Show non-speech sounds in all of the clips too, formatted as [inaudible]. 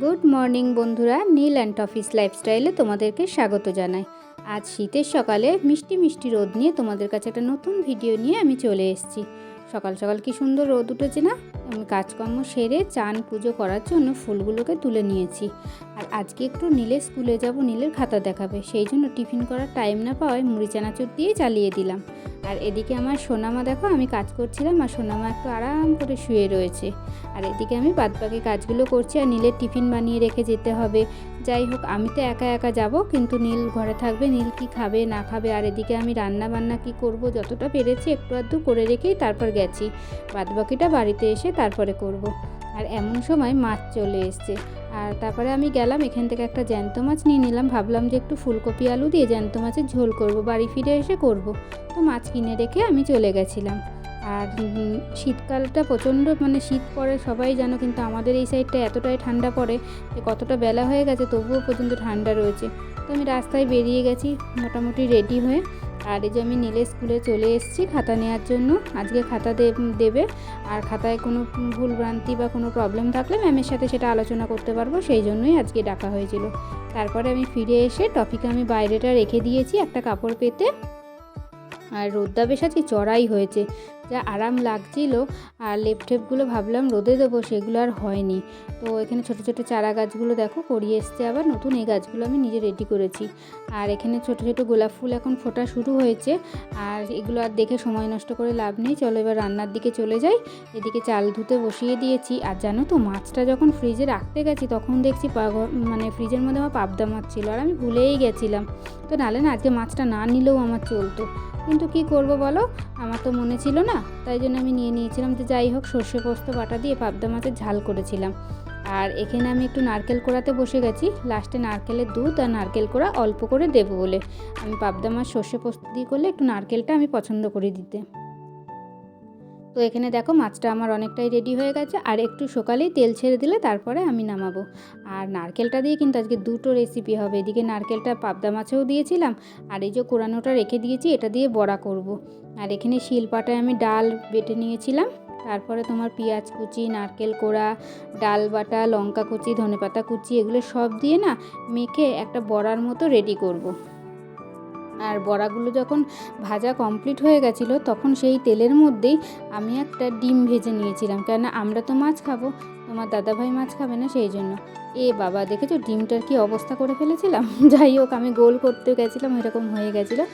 Good morning বন্ধুরা, নীল and office লাইফস্টাইলে তোমাদেরকে স্বাগত জানাই। আজ শীতের সকালে মিষ্টি মিষ্টি রোদ নিয়ে তোমাদের কাছে একটা নতুন ভিডিও নিয়ে আমি চলে এসেছি। সকাল সকাল কি সুন্দর রোদ উঠেছে না? আমি কাজকর্ম সেরে চান পুজো করার জন্য ফুলগুলোকে তুলে নিয়েছি। আর আজকে একটু নীলের স্কুলে যাব, নীলের খাতা দেখাবে। সেই জন্য টিফিন করার টাইম না পাওয়ায় মুড়ি চানাচুর দিয়ে চালিয়ে দিলাম। আর এদিকে আমার সোনামা দেখো, আমি কাজ করছিলাম আর সোনামা একটু আরাম করে শুয়ে রয়েছে। আর এদিকে আমি বাদবাকি কাজগুলো করছি আর নীলের টিফিন বানিয়ে রেখে যেতে হবে। যাই হোক, আমি তো একা একা যাব, কিন্তু নীল ঘরে থাকবে, নীল কি খাবে, না খাবে, আর এদিকে আমি রান্না বান্না কি করব, যতটা পেরেছি একটু আধটু করে রেখেই তারপর গেছি। বাদবাকিটা বাড়িতে এসে তারপরে করব। আর এমন সময় মাছ চলে এসছে। আর তারপরে আমি গেলাম, এখান থেকে একটা জ্যান্ত মাছ নিয়ে নিলাম। ভাবলাম যে একটু ফুলকপি আলু দিয়ে জ্যান্ত মাছের ঝোল করব, বাড়ি ফিরে এসে করব। তো মাছ কিনে রেখে আমি চলে গেছিলাম। আর শীতকালটা প্রচণ্ড মানে শীত পড়ে, সবাই জানো কিন্তু আমাদের এই সাইডটা এতটাই ঠান্ডা পড়ে যে কতটা বেলা হয়ে গেছে, তবুও পর্যন্ত ঠান্ডা রয়েছে। তো আমি রাস্তায় বেরিয়ে গেছি, মোটামুটি রেডি হয়ে। আর এই যে আমি নীলে স্কুলে চলে এসেছি খাতা নেওয়ার জন্য। আজকে খাতা দেবে। আর খাতায় কোনো ভুল ভ্রান্তি বা কোনো প্রবলেম থাকলে ম্যামের সাথে সেটা আলোচনা করতে পারব, সেই জন্যই আজকে ডাকা হয়েছিল। তারপরে আমি ফিরে এসে টপিকে আমি বাইরেটা রেখে দিয়েছি, একটা কাপড় পেতে। আর রোদটা বেশ আজকে চড়াই হয়েছে। যা আরাম লাগছিল। আর লেপ টেপগুলো ভাবলাম রোদে দেবো, সেগুলো আর হয়নি। তো এখানে ছোট ছোট চারা গাছগুলো দেখো, করিয়ে এসছে আবার নতুন এই গাছগুলো আমি নিজে রেডি করেছি। আর এখানে ছোট ছোট গোলাপ ফুল এখন ফোটা শুরু হয়েছে। আর এগুলো আর দেখে সময় নষ্ট করে লাভ নেই। চলো এবার রান্নার দিকে চলে যাই। এদিকে চাল ধুতে বসিয়ে দিয়েছি। আর জানো তো, মাছটা যখন ফ্রিজে রাখতে গেছি, তখন দেখছি মানে ফ্রিজের মধ্যে আমার পাবদা মাছ ছিল। আর আমি ভুলেই গেছিলাম। তো নালে না, আজকে মাছটা না নিলেও আমার চলতো। কিন্তু কি করব বলো? আমার তো মনে ছিল না, তাই জন্য আমি নিয়ে নিয়েছিলাম যে যাই হোক, সর্ষে পোস্ত, বাটা দিয়ে পাবদা মাছের ঝাল করেছিলাম। আর এখানে আমি একটু নারকেল কোড়াতে বসে গেছি। লাস্টে নারকেলের দুধ আর নারকেল কোড়া অল্প করে দেবো বলে। আমি পাবদা মাছ সর্ষে পোস্ত দিয়ে করলে একটু নারকেলটা আমি পছন্দ করে দিতে। তো এখানে দেখো মাছটা আমার অনেকটাই রেডি হয়ে গেছে। আর একটু সকালেই তেল ছেড়ে দিলে তারপরে আমি নামাবো। আর নারকেলটা দিয়ে কিন্তু আজকে দুটো রেসিপি হবে। এদিকে নারকেলটা পাবদা মাছেও দিয়েছিলাম। আর এই যে কোরানোটা রেখে দিয়েছি, এটা দিয়ে বড়া করব। আর এখানে শিলপাটায় আমি ডাল বেটে নিয়েছিলাম। তারপরে তোমার পেঁয়াজ কুচি, নারকেল কোড়া, ডাল বাটা, লঙ্কা কুচি, ধনেপাতা কুচি, এগুলো সব দিয়ে না মেখে একটা বড়ার মতো রেডি করব। আর বড়াগুলো যখন ভাজা কমপ্লিট হয়ে গেছিল, তখন সেই তেলের মধ্যেই আমি একটা ডিম ভেজে নিয়েছিলাম। কেননা আমরা তো মাছ খাব, তোমার দাদাভাই মাছ খাবে না সেই জন্য। এ বাবা, দেখেছ ডিমটার কি অবস্থা করে ফেলেছিলাম? [laughs] যাই হোক, আমি গোল করতে গেছিলাম এরকম হয়ে গেছিল।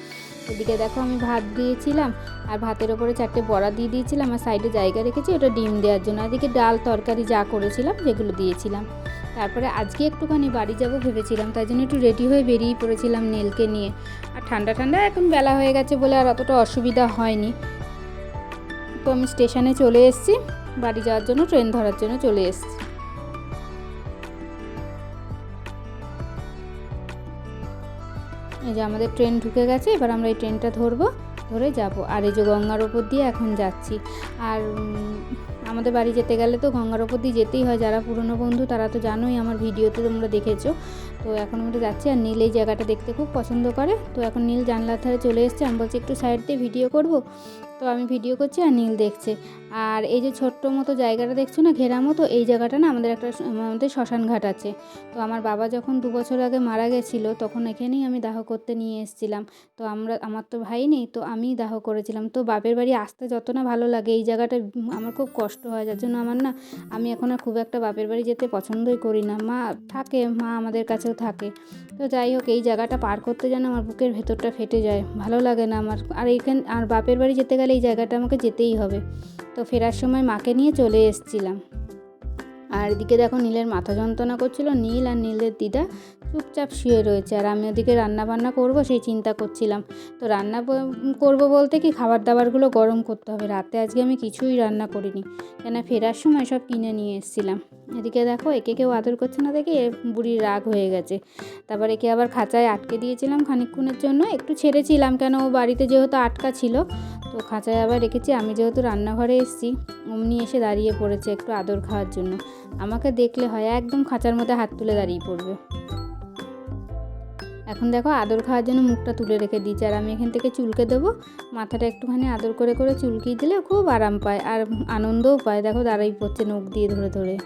এদিকে দেখো আমি ভাত দিয়েছিলাম, আর ভাতের ওপরে চারটে বড়া দিয়ে দিয়েছিলাম, আর সাইডে জায়গা রেখেছি ওটা ডিম দেওয়ার জন্য। এদিকে ডাল তরকারি যা করেছিলাম সেগুলো দিয়েছিলাম। তারপরে আজকে একটুখানি বাড়ি যাব ভেবেছিলাম, তাই জন্য একটু রেডি হয়ে বেরিয়ে পড়েছিলাম নীলকে নিয়ে। আর ঠান্ডা ঠান্ডা এখন বেলা হয়ে গেছে বলে আর অতটা অসুবিধা হয়নি। তো আমি স্টেশনে চলে এসেছি, বাড়ি যাওয়ার জন্য ট্রেন ধরার জন্য চলে এসেছি। এই যে আমাদের ট্রেন ঢুকে গেছে, এবার আমরা এই ট্রেনটা ধরবো। ধরে যাব। আর এই যে গঙ্গার ওপর দিয়ে এখন যাচ্ছি। আর আমাদের বাড়ি যেতে গেলে তো গঙ্গার ওপর দিয়ে যেতেই হয়। যারা পুরনো বন্ধু তারা তো জানোই আমার ভিডিওতে তোমরা দেখেছ। তো এখন আমরা যাচ্ছি। আর নীল এই জায়গাটা দেখতে খুব পছন্দ করে। তো এখন নীল জানলার ধারে চলে এসছে। আমি বলছি একটু সাইড দিয়ে ভিডিও করব। তো আমি ভিডিও করছি আর নীল দেখছে। আর এই যে ছোট্ট মতো জায়গাটা দেখছ না, ঘেরা মতো, এই জায়গাটা না আমাদের একটা আমাদের শ্মশান ঘাট আছে। তো আমার বাবা যখন দু বছর আগে মারা গেছিল, তখন এখানেই আমি দাহ করতে নিয়ে এসেছিলাম। তো আমরা, আমার তো ভাই নেই, তো আমিই দাহ করেছিলাম। তো বাপের বাড়ি আসতে যত না ভালো লাগে, এই জায়গাটা আমার খুব কষ্ট হয়, যার জন্য আমার না, আমি এখন আর খুব একটা বাপের বাড়ি যেতে পছন্দই করি না। মা থাকে, মা আমাদের কাছেও থাকে। তো যাই হোক, এই জায়গাটা পার করতে যেন আমার বুকের ভেতরটা ফেটে যায়, ভালো লাগে না আমার। আর এইখান, আর বাপের বাড়ি যেতে গেলে এই জায়গাটা আমাকে যেতেই হবে। তো ফেরার সময় মাকে নিয়ে চলে এসেছিলাম। আর এদিকে দেখো নীলের মাথা যন্ত্রণা করছিল। নীল আর নীলের দিদা চুপচাপ শুয়ে রয়েছে। আর আমি ওদিকে রান্না বান্না করব সেই চিন্তা করছিলাম। তো রান্না করব বলতে কি খাবার দাবারগুলো গরম করতে হবে। রাতে আজকে আমি কিছুই রান্না করিনি। কেন ফেরার সময় সব কিনে নিয়ে এসেছিলাম। এদিকে দেখো একে কেউ আদর করছে না দেখে বুড়ির রাগ হয়ে গেছে। তারপর একে আবার খাঁচায় আটকে দিয়েছিলাম খানিকক্ষণের জন্য। একটু ছেড়েছিলাম কেন ও বাড়িতে যেহেতু আটকা ছিল। তো খাঁচায় আবার রেখেছি। আমি যেহেতু রান্নাঘরে এসেছি, অমনি এসে দাঁড়িয়ে পড়েছে একটু আদর খাওয়ার জন্য। আমাকে দেখলে হয় একদম খাঁচার মধ্যে হাত তুলে দাঁড়িয়ে পড়বে। এখন দেখো আদর খাওয়ার জন্য মুখটা তুলে রেখে দিয়েছি। আর আমি এখান থেকে চুলকে দেবো। মাথাটা একটুখানি আদর করে করে চুলকিয়ে দিলে খুব আরাম পায়। আর আনন্দও পায়। দেখো দাঁড়াই পড়ছে নখ দিয়ে ধরে ধরে।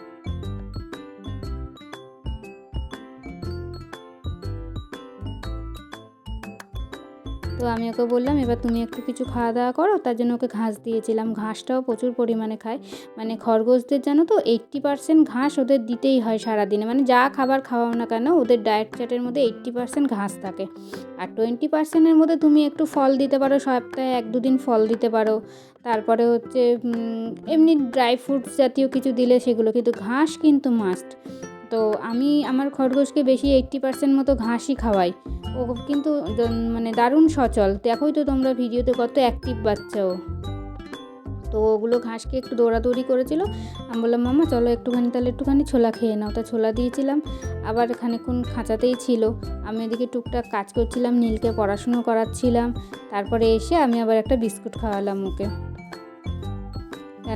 তো আমি ওকে বললাম, এবার তুমি একটু কিছু খাওয়া দাওয়া করো। তার জন্য ওকে ঘাস দিয়েছিলাম। ঘাসটাও প্রচুর পরিমাণে খায়। মানে খরগোশদের জানো তো এইট্টি পার্সেন্ট ঘাস ওদের দিতেই হয় সারাদিনে। মানে যা খাবার খাওয়াও না কেন, ওদের ডায়েট চার্টের মধ্যে এইট্টি পার্সেন্ট ঘাস থাকে। আর টোয়েন্টি পার্সেন্টের মধ্যে তুমি একটু ফল দিতে পারো, সপ্তাহে এক দুদিন ফল দিতে পারো। তারপরে হচ্ছে এমনি ড্রাই ফ্রুটস জাতীয় কিছু দিলে সেগুলো। কিন্তু ঘাস কিন্তু মাস্ট তো আমি আমার খরগোশকে বেশি এইট্টি পার্সেন্ট মতো ঘাসই খাওয়াই। ও কিন্তু মানে দারুণ সচল। দেখোই তো তোমরা ভিডিওতে কত অ্যাক্টিভ বাচ্চা ও। তো ওগুলো ঘাসকে একটু দৌড়াদৌড়ি করেছিল। আমি বললাম, মামা, চলো একটুখানি, তাহলে একটুখানি ছোলা খেয়ে নাও। তা ছোলা দিয়েছিলাম। আবার খানিক্ষণ খাঁচাতেই ছিল। আমি এদিকে টুকটাক কাজ করছিলাম, নীলকে পড়াশুনো করাচ্ছিলাম। তারপরে এসে আমি আবার একটা বিস্কুট খাওয়ালাম ওকে।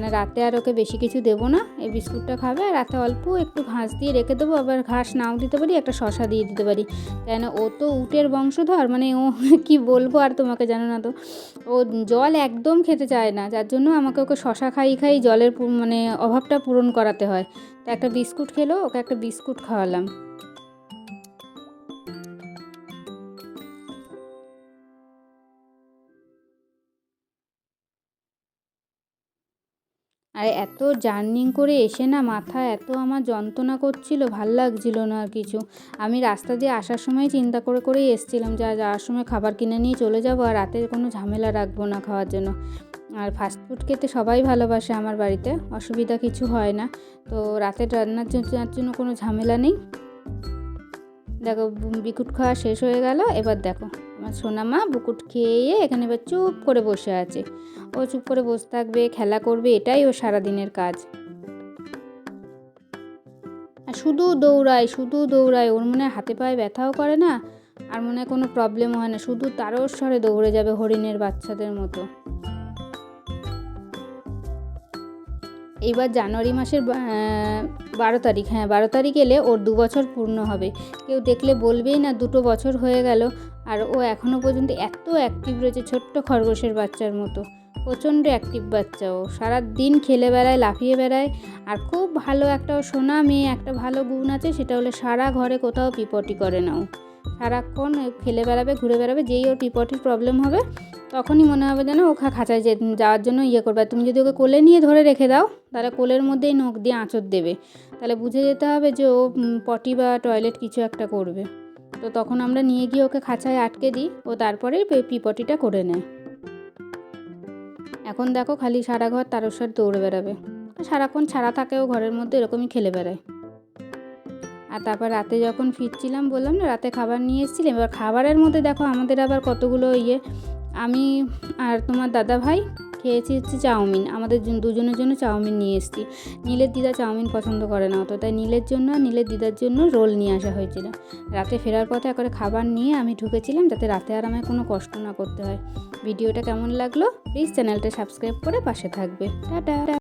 কেন রাতে আর ওকে বেশি কিছু দেবো না। এই বিস্কুটটা খাবে, আর রাতে অল্প একটু ঘাস দিয়ে রেখে দেবো, আবার ঘাস নাও দিতে পারি, একটা শশা দিয়ে দিতে পারি। কেন ও তো উটের বংশধর মানে ও [laughs] কি বলব আর তোমাকে জানো না তো। ও জল একদম খেতে চায় না, যার জন্য আমাকে ওকে শশা খাই খাই জলের মানে অভাবটা পূরণ করাতে হয়। তো একটা বিস্কুট খেলো, ওকে একটা বিস্কুট খাওয়ালাম। আর এত জার্নিং করে এসে না মাথা এত আমার যন্ত্রণা করছিল, ভালো লাগছিল না আর কিছু। আমি রাস্তা দিয়ে আসার সময় চিন্তা করে করেই এসেছিলাম যা যাওয়ার সময় খাবার কিনে নিয়ে চলে যাব আর রাতে কোনো ঝামেলা রাখব না খাওয়ার জন্য। আর ফাস্টফুড খেতে সবাই ভালোবাসে আমার বাড়িতে, অসুবিধা কিছু হয় না। তো রাতের রান্নার জন্য জন্য কোনো ঝামেলা নেই। দেখো বিকুট খাওয়া শেষ হয়ে গেল, এবার দেখো। আমার সোনামা বুকুট খেয়ে এখানে এবার চুপ করে বসে আছে। ও চুপ করে বসে থাকবে, খেলা করবে, এটাই ও সারাদিনের কাজ। আর শুধু দৌড়ায় শুধু দৌড়ায়, ওর মনে হাতে পায়ে ব্যথাও করে না, আর মনে কোনো প্রবলেম হয় না, শুধু তারও স্বরে দৌড়ে যাবে হরিণের বাচ্চাদের মতো। এইবার জানুয়ারি মাসের বারো তারিখ হ্যাঁ বারো তারিখ এলে ওর দু বছর পূর্ণ হবে। কেউ দেখলে বলবেই না, দুটো বছর হয়ে গেল। আর ও এখনও পর্যন্ত এত অ্যাক্টিভ রয়েছে, ছোট্ট খরগোশের বাচ্চার মতো। প্রচণ্ড অ্যাক্টিভ বাচ্চা ও। সারা দিন খেলে বেড়ায়, লাফিয়ে বেড়ায়। আর খুব ভালো একটা সোনা মেয়ে, একটা ভালো গুণ আছে, সেটা হলো সারা ঘরে কোথাও পিপটি করে না ও। সারাক্ষণ ও খেলে বেড়াবে, ঘুরে বেড়াবে, যেই ওর পিপটির প্রবলেম হবে, তখনই মনে হবে যেন ও খাঁচায় যে, যাওয়ার জন্য ইয়ে করবে। তুমি যদি ওকে কোলে নিয়ে ধরে রেখে দাও, তাহলে কোলের মধ্যেই নখ দিয়ে আঁচড় দেবে। তাহলে বুঝে যেতে হবে যে ও পটি বা টয়লেট কিছু একটা করবে। তো তখন আমরা নিয়ে গিয়ে ওকে খাঁচায় আটকে দিই, ও তারপরে পিপটিটা করে নেয়। এখন দেখো খালি সারা ঘর তারস্বর দৌড়ে বেড়াবে। সারাক্ষণ ছাড়া থাকেও ঘরের মধ্যে এরকমই খেলে বেড়ায়। আর তারপর রাতে যখন ফিরছিলাম, বললাম না, রাতে খাবার নিয়ে এসেছিলাম। এবার খাবারের মধ্যে দেখো আমাদের আবার কতগুলো ইয়ে। আমি আর তোমার দাদা ভাই খেয়েছি হচ্ছে চাউমিন। আমাদের দুজনের জন্য চাউমিন নিয়ে এসেছি। নীলের দিদা চাউমিন পছন্দ করে না অত, তাই নীলের জন্য আর নীলের দিদার জন্য রোল নিয়ে আসা হয়েছিল। রাতে ফেরার পথে করে খাবার নিয়ে আমি ঢুকেছিলাম, যাতে রাতে আর আমায় কোনো কষ্ট না করতে হয়। ভিডিওটা কেমন লাগল প্লিজ চ্যানেলটা সাবস্ক্রাইব করে পাশে থাকবে। টাটা!